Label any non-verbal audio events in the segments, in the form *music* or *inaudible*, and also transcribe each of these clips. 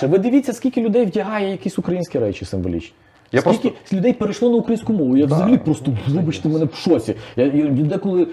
Ви дивіться, скільки людей вдягає якісь українські речі символічні. Я скільки людей перейшло на українську мову. Я взагалі просто вибачте мене в шоці. Я, я деколи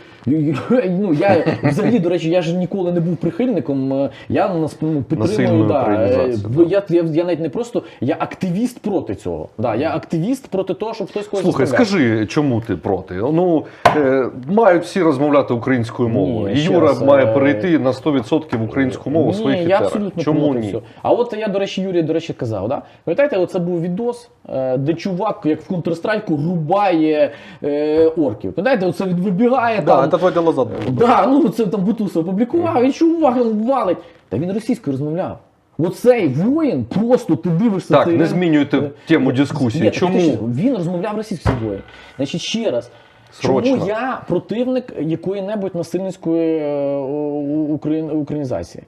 ну я взагалі, до речі, я ж ніколи не був прихильником. е, Я нас ну, підтримую. Да, е, так. я, я, я навіть не просто я активіст проти цього. Да, я активіст проти того, щоб хтось когось Слухай, скажи, чому ти проти? Ну е, мають всі розмовляти українською мовою. Ні, І Юра раз, має е, перейти на 100% українську мову в Ні, своїх я абсолютно Чому проти ні? цього. А от я, до речі, Юрій, до речі, казав, да? пам'ятаєте, оце був відос, е, де чувак, як в Counter-Strike, рубає е, орків. Пам'ятаєте, оце він вибігає Да, там. это дня назад. Да, ну це там Бутусов опублікував, і чувак там валить. Та він російською розмовляв. Оцей воїн, просто ти дивишся. Так, цей не змінюйте тему дискусії. Ні, так Чому? ти він розмовляв російською воїн. Значить, ще раз. Срочно. Чому я противник якої-небудь насильницької е, у- україн- українізації?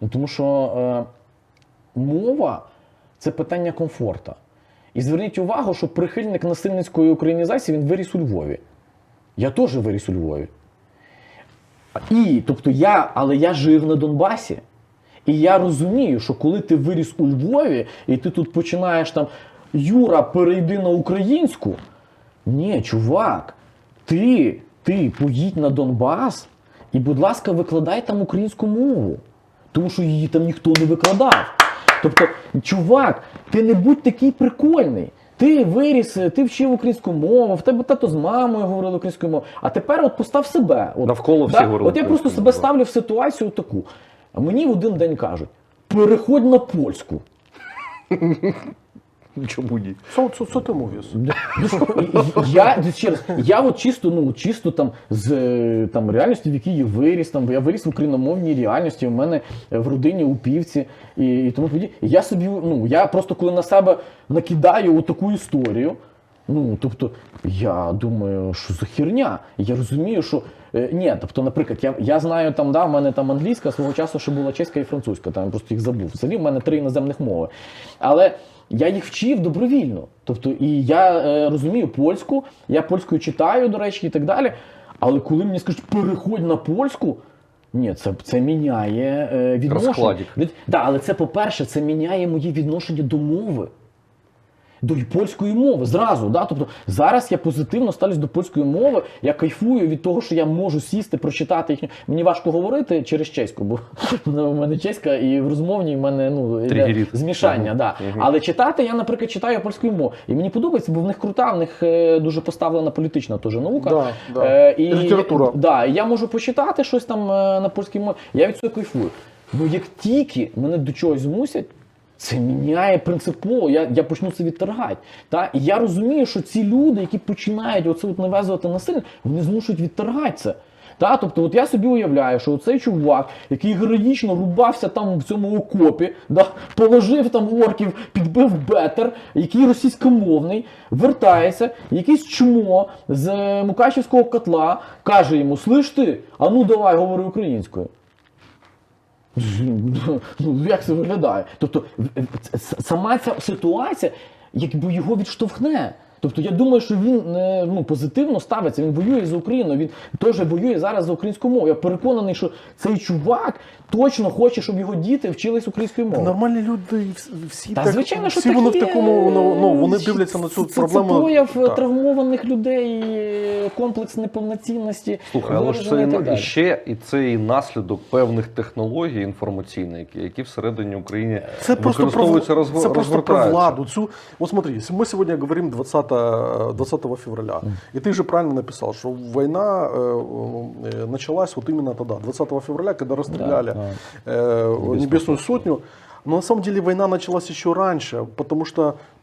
Ну, тому що е, мова це питання комфорту. І зверніть увагу, що прихильник насильницької українізації він виріс у Львові. Я теж виріс у Львові. І, тобто я, але я жив на Донбасі. І я розумію, що коли ти виріс у Львові, і ти тут починаєш там Юра, перейди на українську. Ні, чувак, ти, ти поїдь на Донбас і, будь ласка, викладай там українську мову. Тому що її там ніхто не викладав. Тобто, чувак, ти не будь такий прикольний. Ти виріс, ти вчив українську мову, в тебе тато з мамою говорили українською мовою. А тепер от постав себе. От, Навколо всі говорили От я просто себе ставлю в ситуацію таку. А мені в один день кажуть: переходь на польську. *laughs* Чому ні? Що, що, що ти мовиш? Я ще раз, я от чисто, ну чисто там з е, там реальності, в якій я виріс. Там я виріс в україномовній реальності. У мене в родині упівці і, і тому подібне. Я собі, ну я просто коли на себе накидаю таку історію. Ну, тобто, я думаю, що за херня. Я розумію, що е, ні, тобто, наприклад, я, я знаю там, да, в мене там англійська свого часу ще була чеська і французька, там я просто їх забув. Взагалі в мене три іноземних мови. Але я їх вчив добровільно. Тобто, і я е, розумію польську, я польською читаю, до речі, і так далі. Але коли мені скажуть, переходь на польську. Ні, це, це міняє е, відношення. Розкладик. Да, але це, по-перше, це міняє моє відношення до мови. До польської мови зразу. Да? Тобто зараз я позитивно ставлюсь до польської мови. Я кайфую від того, що я можу сісти, прочитати їхню. Мені важко говорити через чеську, бо *laughs* у мене чеська і в розмовній в мене ну, змішання. Да. Але читати я, наприклад, читаю польською мовою. І мені подобається, бо в них крута, в них е, дуже поставлена політична теж наука. Да, да. Е, і, І література. Да, я можу почитати щось там е, на польській мові. Я від цього кайфую. Ну як тільки мене до чогось змусять, це міняє принципово. Я, я почну це відторгати. Та? І я розумію, що ці люди, які починають оце от нав'язувати насильно, вони змушують відторгати це. Та? Тобто, от я собі уявляю, що цей чувак, який героїчно рубався там в цьому окопі, да? положив там орків, підбив бетер, який російськомовний, вертається, якийсь чмо з Мукачівського котла каже йому: Слиш ти, а ну давай говори українською. Ну, як це виглядає? Тобто, сама ця ситуація, якби його відштовхне. Тобто я думаю, що він е, ну, позитивно ставиться, він воює за Україну, він теж воює зараз за українську мову. Я переконаний, що цей чувак точно хоче, щоб його діти вчились українською мовою. Нормальні люди всі Та так, звичайно, що всі так вони в такому, ну, ну вони дивляться на цю це, проблему. Це прояв е, Так. травмованих людей, е, комплекс неповноцінності. Слухай, але ж це і так і, далі. ще і це і наслідок певних технологій інформаційних, які, які всередині України Це просто про, розго- це просто про владу. Цю, вот смотри, если мы сегодня говорим 20, 20 февраля, и ты же правильно написал, что война э, э, началась вот именно тогда, 20 февраля, когда расстреляли Да, э, Небесную сотню. Но на самом деле война началась еще раньше, потому что э,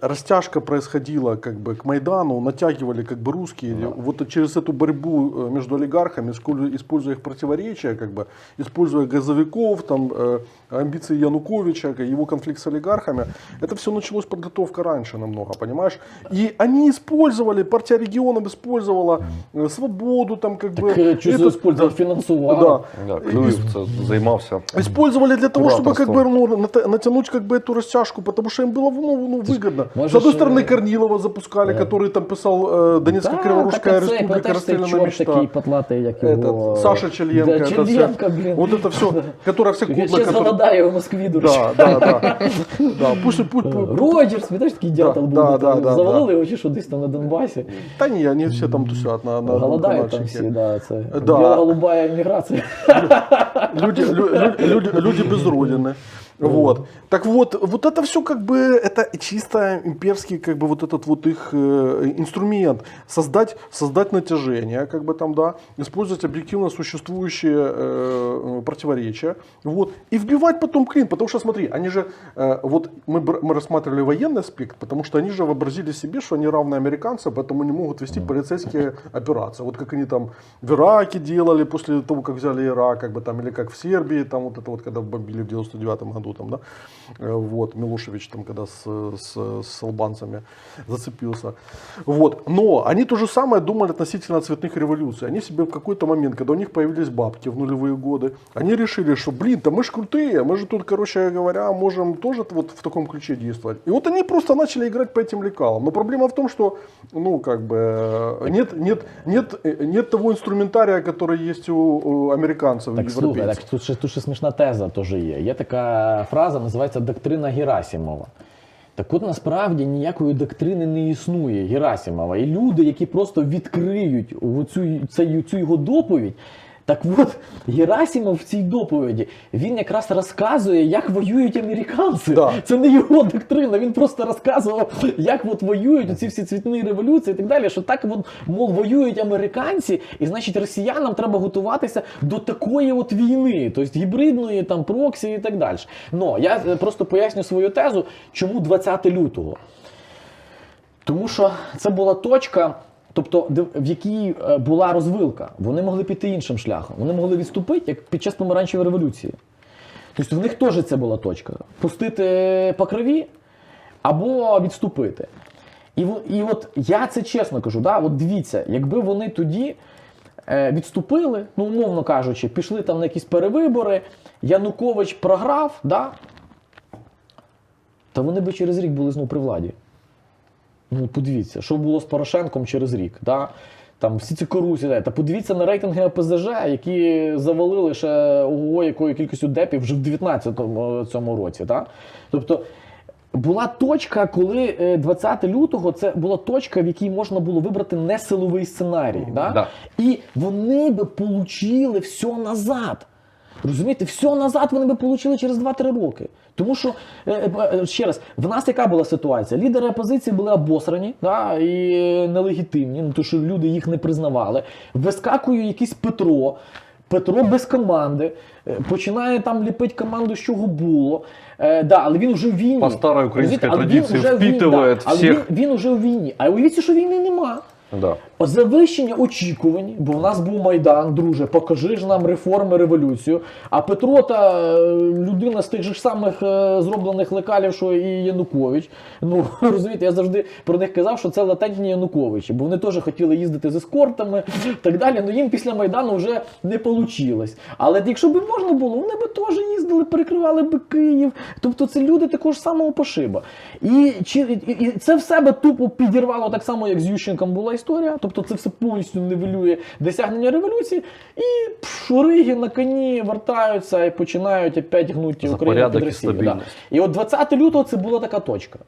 растяжка происходила как бы к Майдану, натягивали как бы русские. Вот через эту борьбу э, между олигархами, иску- используя их противоречия, как бы, используя газовиков, там, э, амбиции Януковича, его конфликт с олигархами, это все началось подготовка раньше намного, понимаешь? И они использовали, партия регионов использовала э, свободу, там как бы... Так, е, що это- использовать фінансував. да. Да, Клюєв це займався. Использовали для того, чтобы как Кураторством. бы ну, нат- натянуть как бы эту растяжку, потому что им было ну, ну, выгодно. можешь, С одной стороны, э, Корнилова запускали, да. который там писал э, Донецкая Да, Криворусская так, а це, Республика, пам'ятаєш, цей расстрелянная чорт такий мечта. потлатий, як його... Этот, Саша Челенко. Да, это Челенко, вся- блін. Вот это все, которая вся Я кудла, ще которая... згадаю в Москві, до речі. Да, да, да. *laughs* Да, пусть, пусть, пусть, Роджерс, пам'ятаєш, такий дятел був, да, там, да, да, завалили його чи що десь там на Донбасі. Да не, они все там тусят на, на одном Голодають там каналчике. всі, да, це Да. біла-голубая імміграція. люди, лю- лю- люди, люди без родины. Вот. Так вот, вот это все как бы, это чисто имперский, как бы вот этот вот их э, инструмент. Создать, создать натяжение, как бы там, да, использовать объективно существующие э, противоречия, вот, и вбивать потом клин, потому что смотри, они же, э, вот мы, мы рассматривали военный аспект, потому что они же вообразили себе, что они равны американцам, поэтому не могут вести полицейские операции. Вот как они там в Ираке делали после того, как взяли Ирак, как бы там, или как в Сербии, там вот это вот, когда бомбили в 99 году, там, да, Э, вот, Милошевич там, когда с, с, с албанцами зацепился. Вот, но они то же самое думали относительно цветных революций. Они себе в какой-то момент, когда у них появились бабки в нулевые годы, они решили, что, блин, да мы же крутые, мы же тут, короче говоря, можем тоже вот в таком ключе действовать. И вот они просто начали играть по этим лекалам. Но проблема в том, что, ну, как бы, э, нет, нет, нет, э, нет того инструментария, который есть у, у американцев, Так слухай, европейцев. так тут ще, тут ще смішна теза теж є. Є така фраза, називається доктрина Герасімова. Так от насправді ніякої доктрини не існує Герасимова. І люди, які просто відкриють цю, цю, його доповідь. Так от, Герасимов в цій доповіді він якраз розказує, як воюють американці. Да. Це не його доктрина. Він просто розказував, як от воюють ці всі цвітні революції і так далі. Що так, от, мов, воюють американці, і значить росіянам треба готуватися до такої от війни, тобто гібридної, там проксі і так далі. Но я е, просто поясню свою тезу, чому 20 лютого. Тому що це була точка, тобто в якій е, була розвилка. Вони могли піти іншим шляхом. Вони могли відступити, як під час помаранчевої революції. Тобто в них теж це була точка. Пустити по крові або відступити. І, і от я це чесно кажу, да, от дивіться, якби вони тоді е, відступили, ну, умовно кажучи, пішли там на якісь перевибори, Янукович програв, да, та вони би через рік були знову при владі. Ну, подивіться, що було з Порошенком через рік. Да? Там всі ці корупції. Та подивіться на рейтинги ОПЗЖ, які завалили ще ого, якою кількістю депів вже в 19-му цьому році. Да? Тобто була точка, коли е, 20 лютого це була точка, в якій можна було вибрати несиловий сценарій. Да? Да. І вони би получили все назад. Розумієте, все назад вони би отримали через 2-3 роки. Тому що, е, е, ще раз, в нас яка була ситуація? Лідери опозиції були обосрані да, і нелегітимні, ну, тому що люди їх не признавали. Вискакує якийсь Петро. Петро без команди, е, починає там ліпити команду, з чого було. Е, да, але він вже в війні. По старій українській але традиції вже в війні, впитує да, але всіх. Він, він уже в війні. А уявіться, що війни нема. Да. Завищення очікувань, бо в нас був Майдан, друже, покажи ж нам реформи, революцію. А Петро та е, людина з тих же самих е, зроблених лекалів, що і Янукович. Ну *laughs* розумієте, я завжди про них казав, що це латентні Януковичі, бо вони теж хотіли їздити з ескортами і так далі. Ну їм після Майдану вже не вийшло. Але якщо б можна було, вони б теж їздили, перекривали би Київ. Тобто це люди такого ж самого пошиба. І, чи, і, і це в себе тупо підірвало так само, як з Ющенком була історія. Тобто це все повністю нивелює досягнення революції. І шуриги на коні вертаються і починають опять гнути України Україну під і Росію. Да. І от 20 лютого це була така точка.